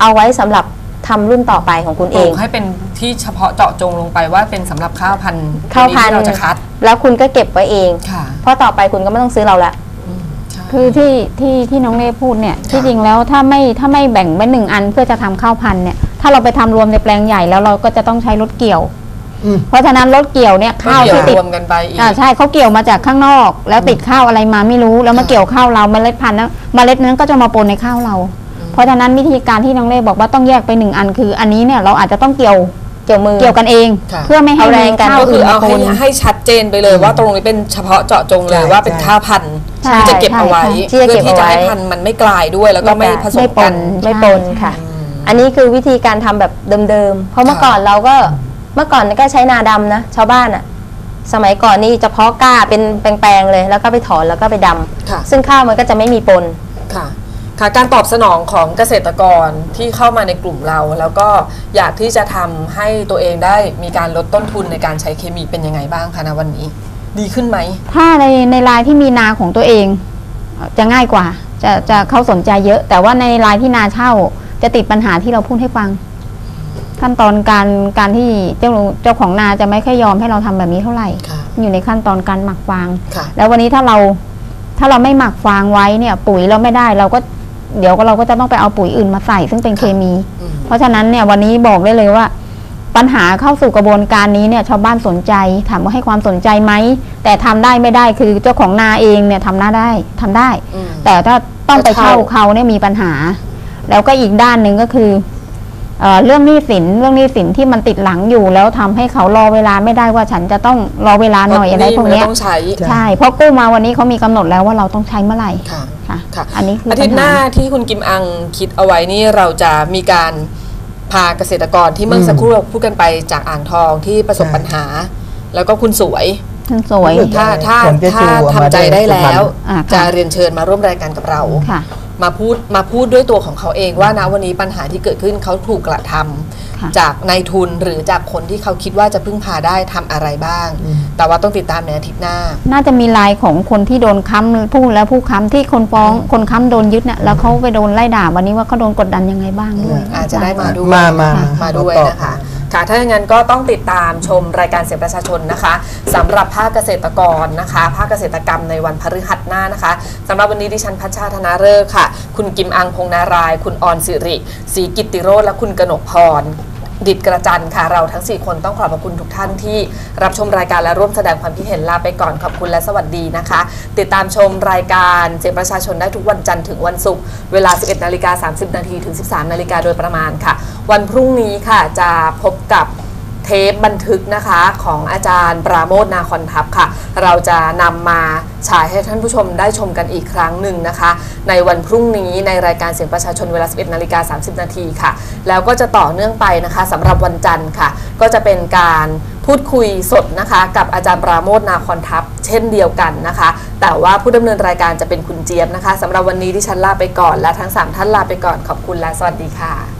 เอาไว้สำหรับทำรุ่นต่อไปของคุณปเอลูงกให้เป็นที่เฉพาะเจาะจงลงไปว่าเป็นสำหรับข้าวพันธุ์ข้าวพันที่ธุ์เราจะคัดแล้วคุณก็เก็บไว้เอง ค่ะเพราะต่อไปคุณก็ไม่ต้องซื้อเราละอืมใช่คือที่ที่ที่น้องเน่พูดเนี่ยที่จริงแล้วถ้าไม่ถ้าไม่แบ่งไว้หนึ่งอันเพื่อจะทำข้าวพันธุ์เนี่ยถ้าเราไปทำรวมในแปลงใหญ่แล้วเราก็จะต้องใช้รถเกี่ยว อืม เพราะฉะนั้นรถเกี่ยวเนี่ยข้าวเกี่ยวที่ติด รวมกันไปอีก อ่าใช่เขาเกี่ยวมาจากข้างนอก แล้วติดข้าวอะไรมาไม่รู้แล้วมาค่ะ เกี่ยวข้าวเราเมล็ดพันธุ์นั้นเมล็ดนั้นก็จะมาปนในข้าวเรา เพราะฉะนั้นวิธีการที่น้องเล่บอกว่าต้องแยกไปหนึ่งอัน คืออันนี้เนี่ยเราอาจจะต้องเกี่ยวเกี่ยวมือเกี่ยวกันเอง ค่ะเพื่อไม่ให้เอาแรมีงกันข้าวก็คือื่อนเอามาปให้นให้ชัดเจนไปเลยว่าตรงนี้เป็นเฉพาะเจาะจงเลยใช่ว่าเป็นใช่ข้าวพันธุ์ใช่ที่จะเก็บเอาไว้ใช่ที่จะเพื่เก็อบที่จะเอาไว้ ให้พันธุ์มันไม่กลายด้วยแล้วก็ไม่ผสไม่มปกัน นไม่ปนค่ะอืมอันนี้คือวิธีการทำแบบเดิมๆ เพราะเมื่อก่อนเราก็เมื่อก่อนก็ใช้นาดำนะชาวบ้านอะสมัยก่อนนี่เฉพาะกล้าเป็นแปลงๆเลย แล้วก็ไปถอนแล้วก็ไปดำค่ะ ซึ่งข้าวมันก็จะไม่มีปน ค่ะ ค่ะการตอบสนองของเกษตรกรที่เข้ามาในกลุ่มเรา แล้วก็อยากที่จะทำให้ตัวเองได้มีการลดต้นทุนในการใช้เคมีเป็นยังไงบ้างคะณวันนี้ ดีขึ้นไหม ถ้าในในรายที่มีนาของตัวเองเอ่อจะง่ายกว่า จะจะเขาสนใจเยอะ แต่ว่าในรายที่นาเช่าจะติดปัญหาที่เราพูดให้ฟัง ขั้นตอนการการที่เจ้าเจ้าของนาจะไม่ค่อยยอมให้เราทำแบบนี้เท่าไหร่ ค่ะ อยู่ในขั้นตอนการหมักฟาง ค่ะ แล้ววันนี้ถ้าเราถ้าเราไม่หมักฟางไว้เนี่ย ปุ๋ยเราไม่ได้เราก็ เดี๋ยวก็เราก็จะต้องไปเอาปุ๋ยอื่นมาใส่ ซึ่งเป็นเคมีอืมเพราะฉะนั้นเนี่ยวันนี้บอกได้เลยว่า ปัญหาเข้าสู่กระบวนการนี้เนี่ยชาวบ้านสนใจถามว่าให้ความสนใจไหมแต่ทำได้ไม่ได้คือเจ้าของนาเองเนี่ยทำหน้าได้ทำได้อืมแต่ถ้าต้องไปเช่าจะเช่าเขาเนี่ยมีปัญหา แล้วก็อีกด้านหนึ่งก็คือเอ่อเรื่องหนี้สินเรื่องหนี้สินที่มันติดหลังอยู่ แล้วทำให้เขารอเวลาไม่ได้ว่าฉันจะต้องรอเวลาหน่อยอะไรพวกเนี้ยต้องใช้ใช่เพราะกู้มาวันนี้เขามีกำหนดแล้วว่าเราต้องใช้เมื่อไหร่ ค่ะค่ะค่ะอันนี้คืออาอาทิตย์หน้าที่คุณกิมอังคิดเอาไว้นี่เราจะมีการพาเกษตรกรที่เมื่อสักครู่เราพูดกันไปจากอ่างทองที่ประสบใช่ปัญหา แล้วก็คุณสวย ท่านสวยรู้สึกถ้าถ้าผมจะถ้าชูทำใจได้แล้วอ่าค่ะ จะเรียนเชิญมาร่วมรายการกับเรา ค่ะ มาพูดมาพูดด้วยตัวของเขาเองว่านะวันนี้ปัญหาที่เกิดขึ้นเขาถูกกระทำค่ะ จากนายทุนหรือจากคนที่เขาคิดว่าจะพึ่งพาได้ทำอะไรบ้าง แต่ว่าต้องติดตามในอาทิตย์หน้า น่าจะมีลายของคนที่โดนค้ำผู้แล้วผู้ค้ำที่คนฟ้องคนค้ำโดนยึดเนี่ยแล้วเขาไปโดนไล่ด่าวันนี้ว่าเขาโดนกดดันยังไงบ้างด้วยอาจจะได้มาด้วยมามามาด้วยตอบนะคะ ค่ะ ถ้าอย่างนั้นก็ต้องติดตามชมรายการเสียงประชาชนนะคะสำหรับภาคเกษตรกรนะคะ ภาคเกษตรกรรมในวันพฤหัสหน้านะคะสำหรับวันนี้ดิฉันพัชชาธนาเริกค่ะ คุณกิมอังพงษ์นาราย คุณออนสิริศรีกิตติโรธและคุณกนกพร ดิดกระจันค่ะ เราทั้ง 4 คนต้องขอบพระคุณทุกท่านที่รับชมรายการและร่วมแสดงความคิดเห็นลาไปก่อนขอบคุณและสวัสดีนะคะ ติดตามชมรายการเสียงประชาชนได้ทุกวันจันทร์ถึงวันศุกร์เวลา 11นาฬิกา30นาทีถึง 13นาฬิกาโดยประมาณค่ะ วันพรุ่งนี้ค่ะจะพบกับ เทปบันทึกนะคะของอาจารย์ปราโมทนาคอนทัพค่ะ เราจะนำมาฉายให้ท่านผู้ชมได้ชมกันอีกครั้งหนึ่งนะคะ ในวันพรุ่งนี้ในรายการเสียงประชาชนเวลา 11นาฬิกา30 นาทีค่ะ แล้วก็จะต่อเนื่องไปนะคะสำหรับวันจันทร์ค่ะ ก็จะเป็นการพูดคุยสดนะคะกับอาจารย์ปราโมทนาคอนทัพเช่นเดียวกันนะคะ แต่ว่าผู้ดำเนินรายการจะเป็นคุณเจี๊ยบนะคะสำหรับวันนี้ที่ฉันลาไปก่อนและทั้งสามท่านลาไปก่อนขอบคุณและสวัสดีค่ะ